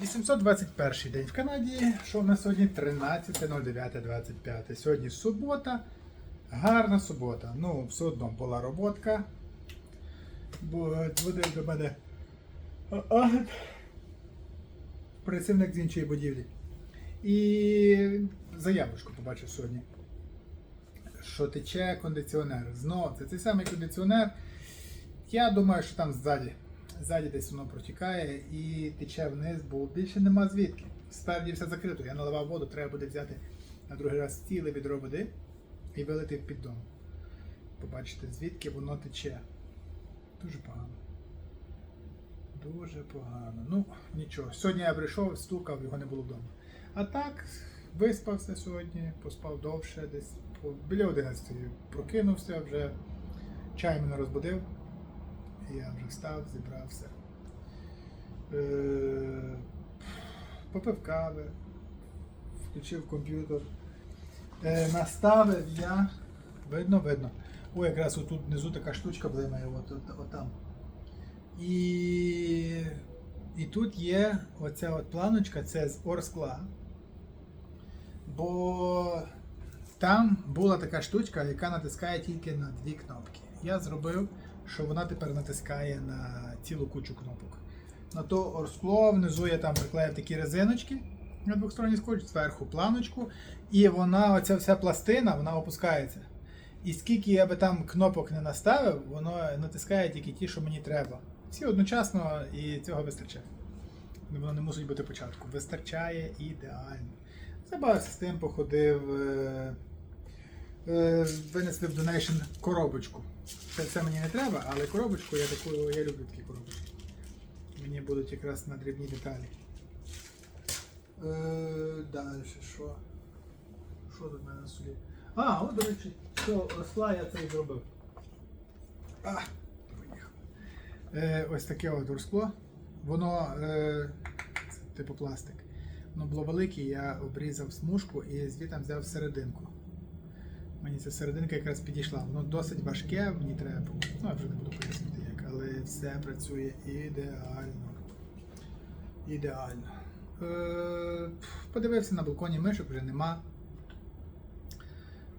821 день в Канаді. Що в нас сьогодні? 13.09.25. Сьогодні субота. Гарна субота. Ну, все одно була роботка. Бо водив до мене працівник з іншої будівлі. І заявочку побачив сьогодні. Що тече кондиціонер. Знову це цей самий кондиціонер. Я думаю, що там ззаді. Ззаді десь воно протікає і тече вниз, бо більше нема звідки. Спереді все закрито. Я наливав воду, треба буде взяти на другий раз ціле відро води і вилити в піддон. Побачите, звідки воно тече. Дуже погано. Дуже погано. Ну, нічого. Сьогодні я прийшов, стукав, його не було вдома. А так, виспався сьогодні, поспав довше, десь біля 11 прокинувся, вже чай мене розбудив. Я вже встав, зібрався. Е, Попив кави, включив комп'ютер. Е, Наставив я. Видно, видно. О, якраз отут внизу така штучка блимає, от, от, от там. І, і тут є оця от планочка, це з орскла. Бо там була така штучка, яка натискає тільки на дві кнопки. Я зробив, що вона тепер натискає на цілу кучу кнопок. На то орскло, внизу я там приклеїв такі резиночки на двохсторонній скотч, зверху планочку, і вона, оця вся пластина, вона опускається. І скільки я би там кнопок не наставив, воно натискає тільки ті, що мені треба. Всі одночасно і цього вистачає. Воно не мусить бути початку. Вистачає ідеально. Забавився з тим, походив. Е, винесли в донейшн коробочку. Це, це мені не треба, але коробочку я таку, я люблю такі коробочки. Мені будуть якраз на дрібні деталі. Е, далі що? Що тут в мене на столі? А, от, до речі, що росла, я це і зробив. А, поїхав. Е, ось таке от розкло. Воно е, типу пластик. Воно було велике, я обрізав смужку і звідти взяв серединку. Мені ця серединка якраз підійшла. Воно досить важке, мені треба. Ну, я вже не буду пояснити як, але все працює ідеально. Ідеально. Е, подивився на балконі мишок, вже нема.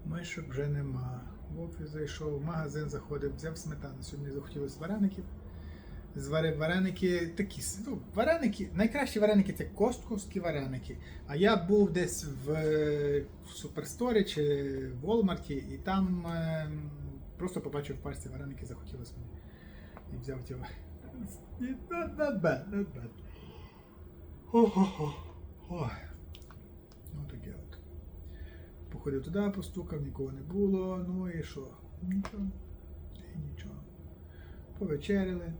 Мишок вже нема. В офіс зайшов, в магазин заходив, взяв сметану. Сьогодні захотілося вареників. Зварив вареники, такі ну, вареники, найкращі вареники це костковські вареники. А я був десь в, е, в Суперсторі чи в Walmart, і там е, просто побачив в пачці вареники, захотілося мені. І взяв ті. Not, bad, not bad. Ну таке от. Походив туди, постукав, нікого не було. Ну і що? Нічого. І нічого. Повечеряли.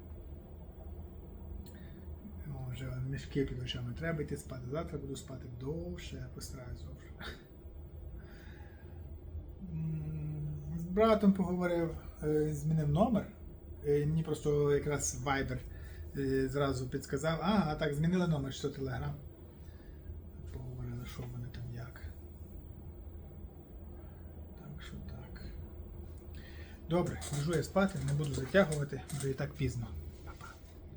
Вже мішки під очами. Треба йти спати. Завтра буду спати довше, я постараюсь довше. З братом поговорив, е, змінив номер. Е, Мені просто якраз Viber е, зразу підказав. А, а так, змінили номер, що Telegram. Поговорили, що вони там як. Так що так. Добре, можу я спати, не буду затягувати, вже і так пізно.